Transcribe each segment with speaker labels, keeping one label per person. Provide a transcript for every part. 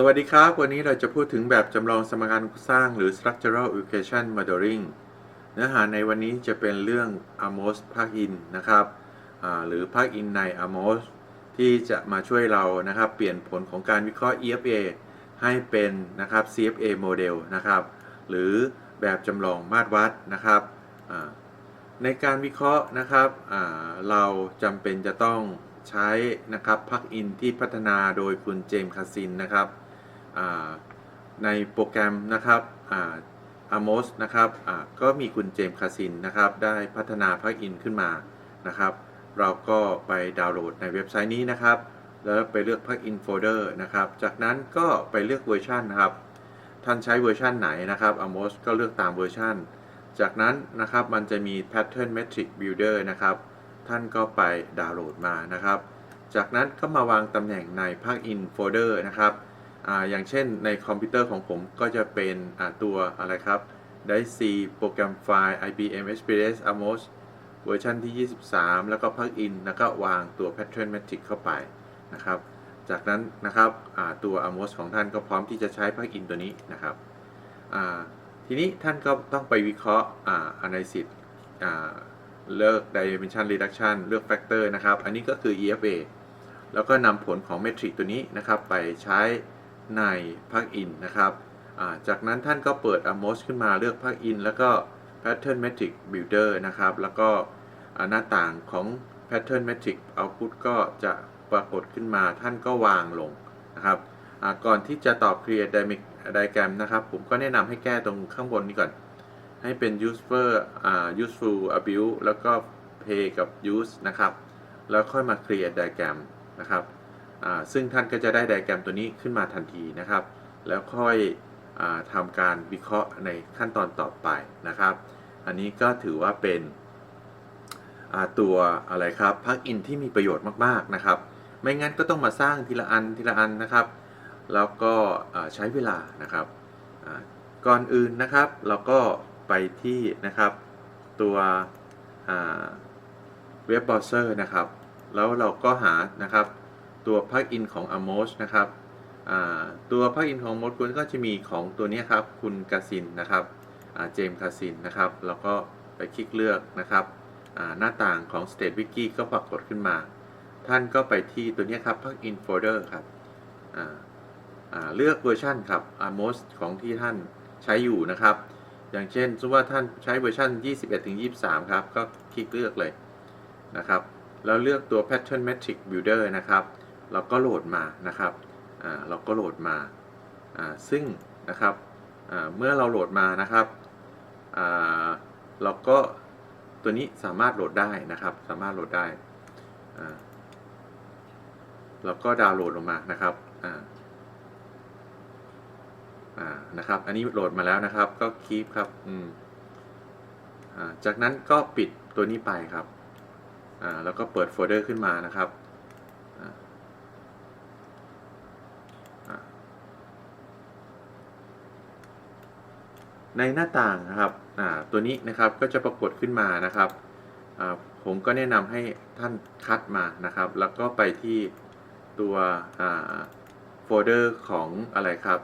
Speaker 1: สวัสดีครับ วันนี้เราจะพูดถึงแบบจำลองสมการสร้างหรือ structural equation modeling เนื้อหาในวันนี้จะเป็นเรื่อง AMOS plugin นะครับหรือ plugin ใน AMOS ที่จะมาช่วยเรานะครับเปลี่ยนผลของการวิเคราะห์ EFA ให้เป็นนะครับ CFA model นะครับ หรือแบบจำลองมาตรวัดนะครับในการวิเคราะห์นะครับเราจำเป็นจะต้องใช้นะครับพักอินที่พัฒนาโดยคุณเจมส์คาซินนะครับ ในโปรแกรมนะครับอ่า Amos นะครับก็มีคุณเจมส์คาซินนะครับ ได้พัฒนาพักอินขึ้นมานะครับ เราก็ไปดาวน์โหลดในเว็บไซต์นี้นะครับ แล้วไปเลือกพักอินโฟลเดอร์นะครับ จากนั้นก็ไปเลือกเวอร์ชันนะครับ ท่านใช้เวอร์ชันไหนนะครับ Amos ก็เลือกตามเวอร์ชันจากนั้นนะครับมันจะมี Pattern Metric Builder นะครับ ท่านก็ไปดาวน์โหลดมานะครับ จากนั้นก็มาวางตำแหน่งใน Plugin Folder นะครับ อาอย่างเช่นในคอมพิวเตอร์ของผมก็จะเป็นอ่าตัวอะไรครับได้ C โปรแกรมไฟล์ IBM Express Amos เวอร์ชันที่ 23 แล้วก็ Plugin แล้วก็วางตัว Pattern Metric เข้าไปนะครับ จากนั้นนะครับตัว Amos ของท่านก็พร้อมที่จะใช้ Plugin ตัวนี้นะครับทีนี้ท่านก็ต้องไปวิเคราะห์อา analysis เลือก dimension reduction เลือก factor นะครับ อันนี้ก็คือ EFA แล้วก็นำผลของเมทริกตัวนี้นะครับไปใช้ ใน plugin นะครับาจากนั้นท่านก็เปิด Amos ขึ้นมาเลือก plugin แล้วก็ pattern metric builder นะครับ แล้วก็หน้าต่างของ pattern metric output ก็จะปรากฏขึ้นมาท่านก็วางลงนะครับก่อนที่จะตอบ create dynamic diagram นะครับ ผมก็แนะนำให้แก้ตรงข้างบนนี้ก่อน ให้เป็น useful useful abuse แล้วก็ pay กับ use นะครับ แล้วค่อยมา create diagram นะครับ ซึ่งท่านก็จะได้ไดแกรมตัวนี้ขึ้นมาทันทีนะครับ แล้วค่อยอทำการวิเคราะห์ในขั้นตอนต่อไปนะครับ อันนี้ก็ถือว่าเป็นตัวอะไรครับพักอินที่มีประโยชน์มากๆนะครับ ไม่งั้นก็ต้องมาสร้างทีละอันทีละอันนะครับ แล้วก็ใช้เวลานะครับก่อนอื่นนะครับเราก็ไปที่นะครับตัวเว็บเบราว์เซอร์นะครับ แล้วเราก็หานะครับ ตัว plugin ของ Amos นะครับตัว plugin ของ Amos คุณก็จะมีของตัวนี้ครับ คุณกาซินนะครับเจมส์กาซินนะครับแล้วก็ไปคลิกเลือกนะครับหน้าต่างของ State Wiki ก็ปรากฏขึ้นมา ท่านก็ไปที่ตัวนี้ครับ plugin folder ครับเลือกเวอร์ชันครับ Amos ของที่ท่านใช้อยู่นะครับ อย่างเช่นสมมติว่าท่านใช้เวอร์ชัน21-23 ครับ ก็คลิกเลือกเลยนะครับ แล้วเลือกตัว pattern metric builder นะครับ เราก็โหลดมานะครับเราก็โหลดมาซึ่งนะครับเมื่อเราโหลดมานะครับเราก็ตัวนี้สามารถโหลดได้นะครับ สามารถโหลดได้เราก็ดาวน์โหลดลงมานะครับนะครับ อันนี้โหลดมาแล้วนะครับ ก็คีปครับจากนั้นก็ปิดตัวนี้ไปครับแล้วก็เปิดโฟลเดอร์ขึ้นมานะครับอ่าอ่า ในหน้าต่างนะครับตัวนี้นะครับก็จะปรากฏขึ้นมานะครับผมก็แนะนำให้ท่านคัดมานะครับ แล้วก็ไปที่ตัวโฟลเดอร์ของอะไรครับ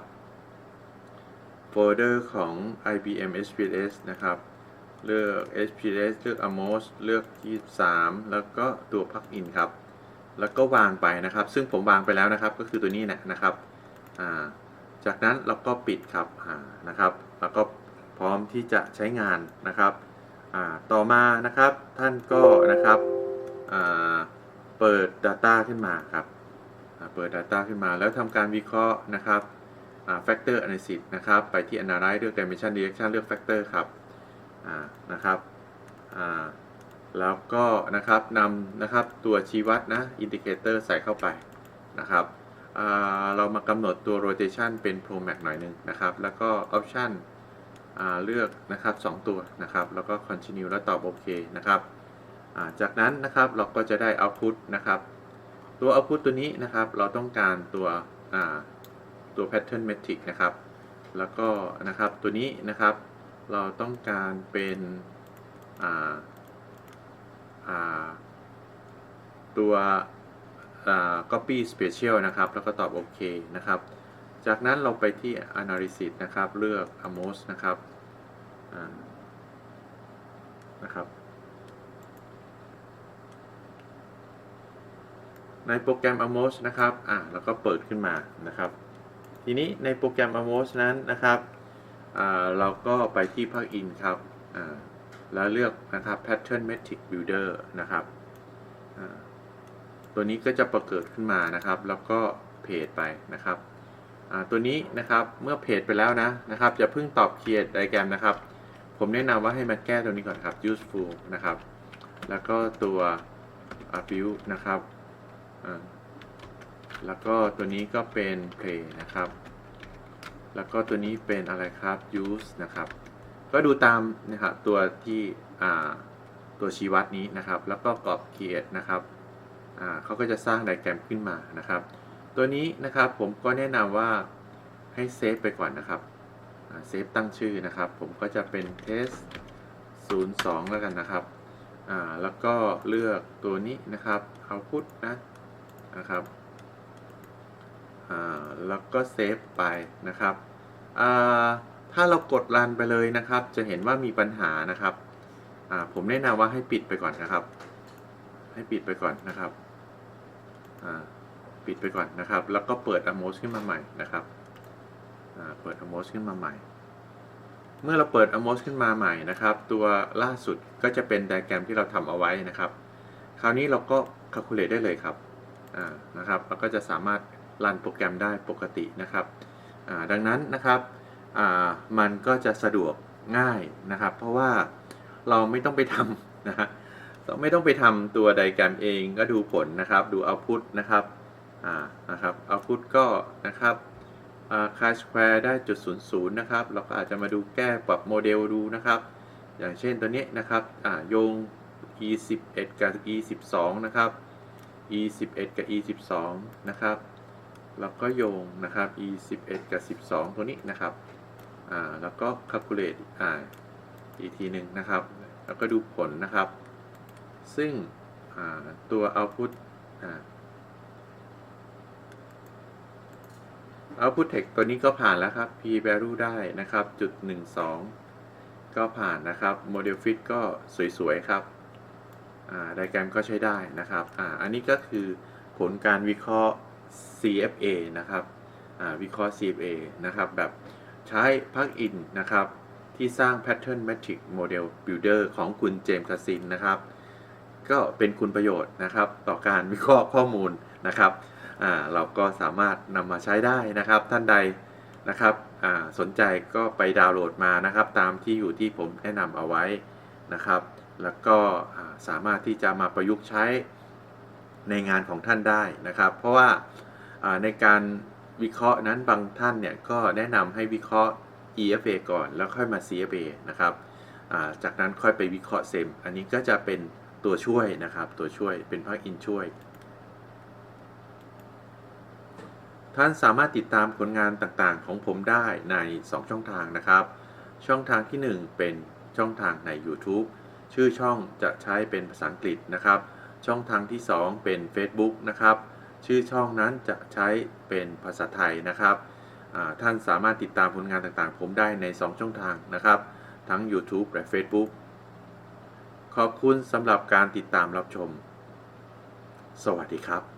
Speaker 1: โฟลเดอร์ของ IBM sps นะครับเลือก HPS เลือก Amos เลือก 23 แล้วก็ตัว Plugin ครับ แล้วก็วางไปนะครับ ซึ่งผมวางไปแล้วนะครับ ก็คือตัวนี้นะนะครับ จากนั้นเราก็ปิดครับนะครับ แล้วก็ พร้อมที่จะใช้งานนะครับต่อมานะครับท่านก็นะครับเปิด Data ขึ้นมาครับเปิด Data ขึ้นมา แล้วทำการวิเคราะห์นะครับ Factor Analysis นะครับ ไปที่ Analyze เลือก Dimension Direction เลือก Factor ครับนะครับแล้วก็นะครับนำนะครับตัวชี้วัดนะอินดิเคเตอร์ใส่เข้าไปนะครับเรามากำหนดตัว rotation เป็น pro max หน่อยหนึงนะครับ แล้วก็ option อ่า เลือกนะครับ 2 ตัวนะครับ แล้วก็ continue แล้วตอบโอเคนะครับาจากนั้นนะครับเราก็จะได้ output นะครับ ตัว output ตัวนี้นะครับ เราต้องการตัวตัว pattern metric นะครับ แล้วก็นะครับตัวนี้นะครับ เราต้องการเป็นตัวอ่า copy special นะครับ แล้วก็ตอบโอเคนะครับ จากนั้นเราไปที่ analysis นะครับ เลือก amos นะครับนะครับ ในโปรแกรม amos นะครับ อ่าแล้วก็เปิดขึ้นมานะครับ ทีนี้ในโปรแกรม amos นั้นนะครับ อ่า เราก็ไปที่ plugin ครับ อ่า แล้วเลือกนะครับ pattern metric builder นะครับ อ่า ตัวนี้ก็จะประเกิดขึ้นมานะครับ แล้วก็เพจไปนะครับ ตัวนี้นะครับเมื่อเพจไปแล้วนะนะครับอย่าเพิ่งตอบ create diagram นะครับ ผมแนะนำว่าให้มาแก้ตัวนี้ก่อนครับ useful นะครับ แล้วก็ตัว a build นะครับแล้วก็ตัวนี้ก็เป็น play นะครับ แล้วก็ตัวนี้เป็นอะไรครับ use นะครับ ก็ดูตามนะครับตัวที่ตัวชี้วัดนี้นะครับ แล้วก็กรอบ create นะครับเขาก็จะสร้างไดแกรมขึ้นมานะครับ ตัวนี้นะครับผมก็แนะนำว่าให้เซฟไปก่อนนะครับเซฟตั้งชื่อนะครับ ผมก็จะเป็น test 02 แล้วกันนะครับอ่าแล้วก็เลือกตัวนี้นะครับ output นะนะครับอ่าแล้วก็เซฟไปนะครับอ่าถ้าเรากดรันไปเลยนะครับ จะเห็นว่ามีปัญหานะครับอ่าผมแนะนำว่าให้ปิดไปก่อนนะครับ ให้ปิดไปก่อนนะครับอ่า ปิดไปก่อนนะครับ แล้วก็เปิด Amos ขึ้นมาใหม่นะครับเปิด Amos ขึ้นมาใหม่ เมื่อเราเปิด Amos ขึ้นมาใหม่นะครับ ตัวล่าสุดก็จะเป็นไดแกรมที่เราทำเอาไว้นะครับ คราวนี้เราก็ calculate ได้เลยครับนะครับแล้วก็จะสามารถรันโปรแกรมได้ปกตินะครับดังนั้นนะครับมันก็จะสะดวกง่ายนะครับ เพราะว่าเราไม่ต้องไปทำนะฮะไม่ต้องไปทำตัวไดแกรมเองก็ดูผลนะครับ ดู output นะครับ อ่านะครับ output ก็นะครับคาสแควร์ได้จุดศูนย์ศูนย์นะครับ เราก็อาจจะมาดูแก้ปรับโมเดลดูนะครับ อย่างเช่นตัวนี้นะครับอ่าโยง e 1 1กับ e 1 2นะครับ e 1 1กับ e 1 2นะครับแล้วก็โยงนะครับ e 1 1กับ 12 ตัวนี้นะครับอ่าแล้วก็ calculate อ่าอีกทีหนึ่งนะครับ แล้วก็ดูผลนะครับ ซึ่งตัว output อ่า output text ตัวนี้ก็ผ่านแล้วครับ p value ได้นะครับจุด12 ก็ผ่านนะครับ model fit ก็สวยๆครับไดแกรมก็ใช้ได้นะครับออันนี้ก็คือผลการวิเคราะห์ CFA นะครับวิเคราะห์ CFA นะครับ แบบใช้พักอินนะครับ ที่สร้าง Pattern Matrix Model Builder ของคุณเจมส์คาซินนะครับ ก็เป็นคุณประโยชน์นะครับ ต่อการวิเคราะห์ข้อมูลนะครับ เราก็สามารถนำมาใช้ได้นะครับ ท่านใดนะครับสนใจก็ไปดาวน์โหลดมานะครับ ตามที่อยู่ที่ผมแนะนำเอาไว้นะครับ แล้วก็สามารถที่จะมาประยุกต์ใช้ในงานของท่านได้นะครับ เพราะว่าในการวิเคราะห์นั้นบางท่านเนี่ยก็แนะนำให้วิเคราะห์ EFA ก่อนแล้วค่อยมา CFA นะครับจากนั้นค่อยไปวิเคราะห์เซม อันนี้ก็จะเป็นตัวช่วยนะครับ ตัวช่วยเป็นพักอินช่วย ท่านสามารถติดตามผลงานต่างๆ ของผมได้ใน 2 ช่องทางนะครับ ช่องทางที่ 1 เป็นช่องทางใน YouTube ชื่อช่องจะใช้เป็นภาษาอังกฤษนะครับ ช่องทางที่ 2 เป็น Facebook นะครับ ชื่อช่องนั้นจะใช้เป็นภาษาไทยนะครับท่านสามารถติดตามผลงานต่างๆ ผมได้ใน 2 ช่องทางนะครับ ทั้ง YouTube และ Facebook ขอบคุณสำหรับการติดตามรับชม สวัสดีครับ